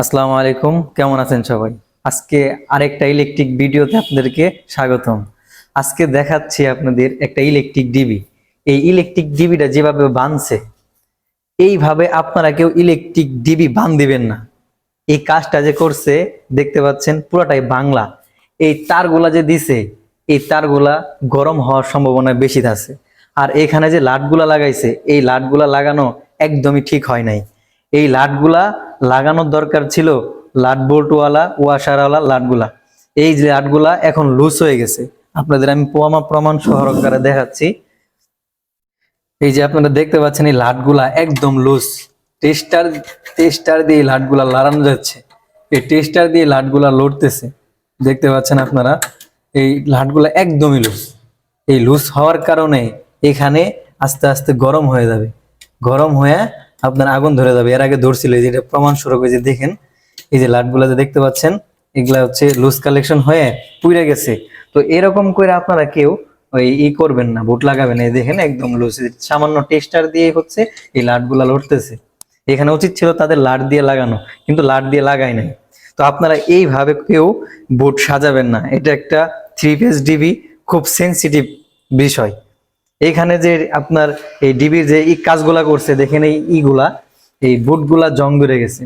আসসালামু আলাইকুম, কেমন আছেন সবাই? আজকে আরেকটা ইলেকট্রিক ভিডিওতে আপনাদেরকে স্বাগতম। আজকে দেখাচ্ছি আপনাদের একটা ইলেকট্রিক ডিবি এই ইলেকট্রিক ডিবিটা যেভাবে বানছে, এইভাবে আপনারা কেউ ইলেকট্রিক ডিবি বান দিবেন না। এই কাজটা যে করছে, দেখতে পাচ্ছেন পুরোটাই বাংলা। এই তারগুলা যে দিছে, এই তারগুলা গরম হওয়ার সম্ভাবনা বেশি আছে। আর এখানে যে লাটগুলা লাগাইছে, এই লাটগুলা লাগানো একদমই ঠিক হয় নাই। এই লাটগুলা লাগানোর দরকার ছিল লাট বোল্টওয়ালা ওয়াশারওয়ালা লাটগুলা। এই যে লাটগুলা এখন লুজ হয়ে গেছে। আপনাদের আমি পোয়ামা প্রমাণ সহকারে দেখাচ্ছি। এই যে আপনারা দেখতে পাচ্ছেন, এই লাটগুলা একদম লুজ টেস্টার টেস্টার দিয়ে লাটগুলা লাড়ানো যাচ্ছে। এই টেস্টার দিয়ে লাটগুলা লড়তেছে। দেখতে পাচ্ছেন আপনারা, এই লাটগুলা একদমই লুজ এই লুজ হওয়ার কারণে এখানে আস্তে আস্তে গরম হয়ে যাবে। গরম হয়ে আপনার আগুন ধরে যাবে। এর আগে ধরছিল, এই যে এটা প্রমাণ স্বরূপ যে দেখেন, এই যে লাটগুলা যে দেখতে পাচ্ছেন, এগুলা হচ্ছে লুজ কালেকশন হয়ে পুড়ে গেছে। তো এরকম করে আপনারা কেউ ওই ই করবেন না, বুট লাগাবেন। এই দেখেন একদম লুজ সামান্য টেস্টার দিয়ে হচ্ছে এই লাটগুলা লড়তেছে। এখানে উচিত ছিল তাদের লাট দিয়ে লাগানো, কিন্তু লাট দিয়ে লাগাই নাই। তো আপনারা এইভাবে কেউ বুট সাজাবেন না। এটা একটা থ্রি পেজ ডিবি খুব সেন্সিটিভ বিষয়। এইখানে যে আপনার এই ডিবির যে ই কাজগুলা করছে, দেখেন এই ইগুলা, এই বুটগুলা জং ধরে গেছে।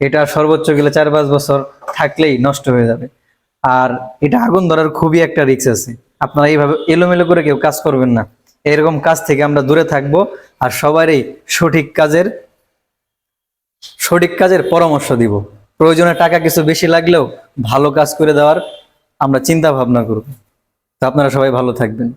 এটা সর্বোচ্চ গেলে চার পাঁচ বছর থাকলেই নষ্ট হয়ে যাবে। আর এটা আগুন ধরার খুবই একটা রিস্ক আছে। আপনারা এইভাবে এলোমেলো করে কেউ কাজ করবেন না। এরকম কাজ থেকে আমরা দূরে থাকব আর সবারই সঠিক কাজের সঠিক কাজের পরামর্শ দিব। প্রয়োজনে টাকা কিছু বেশি লাগলেও ভালো কাজ করে দেওয়ার আমরা চিন্তা ভাবনা করব। তো আপনারা সবাই ভালো থাকবেন।